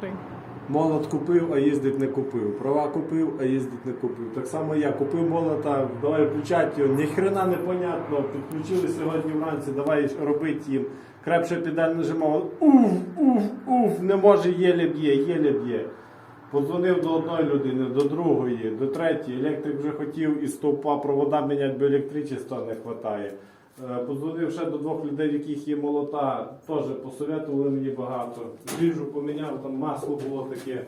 Три. Молот купив, а їздить не купив. Права купив, а їздить не купив. Так само я купив молота, давай включати його. Ніхрена не понятно. Підключили сьогодні вранці, давай робити їм. Крепше педаль нажимав. Уф, уф, уф, не може, єле б'є, єле б'є. Подзвонив до одної людини, до другої, до третьої. Електрик вже хотів із стовпа провода міняти, бо електричества не вистачає. Е, Подзвонив ще до двох людей, в яких є молота, теж посоветували мені багато. Жижу поміняв, там масло було таке,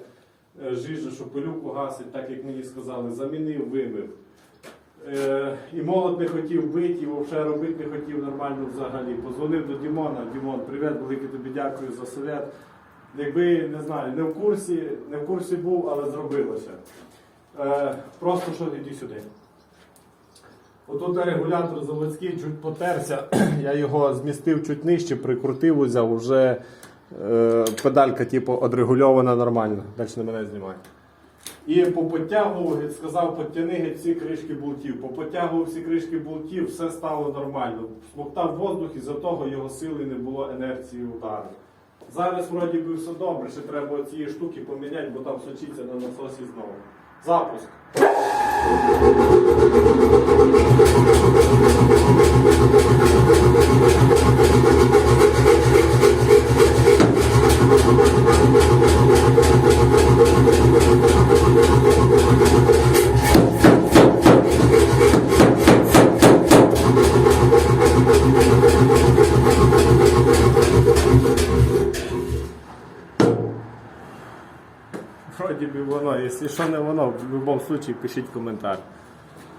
е, жижа, що пилюку гасить, так як мені сказали, замінив, вимив. Е, і молот не хотів бити, і взагалі робити не хотів нормально взагалі. Позвонив до Дімона. Дімон, привіт, велике тобі дякую за совет. Якби не знаю, не в курсі, не в курсі був, але зробилося. Просто що іди сюди. Отут регулятор заводський чуть потерся, я його змістив чуть нижче, прикрутив, узяв, вже е, педалька типу, одрегульована нормально. Далі на мене знімай. І поподтягував, геть, сказав, підтяни геть всі кришки болтів. Поподтягував всі кришки болтів, все стало нормально. Смоктав воздух, і за того його сили не було інерції удару. Зараз вроді би все добре, ще треба цієї штуки поміняти, бо там сочиться на насосі знову. Запуск. Вроді би воно, якщо що не воно, в будь-якому випадку пишіть коментар.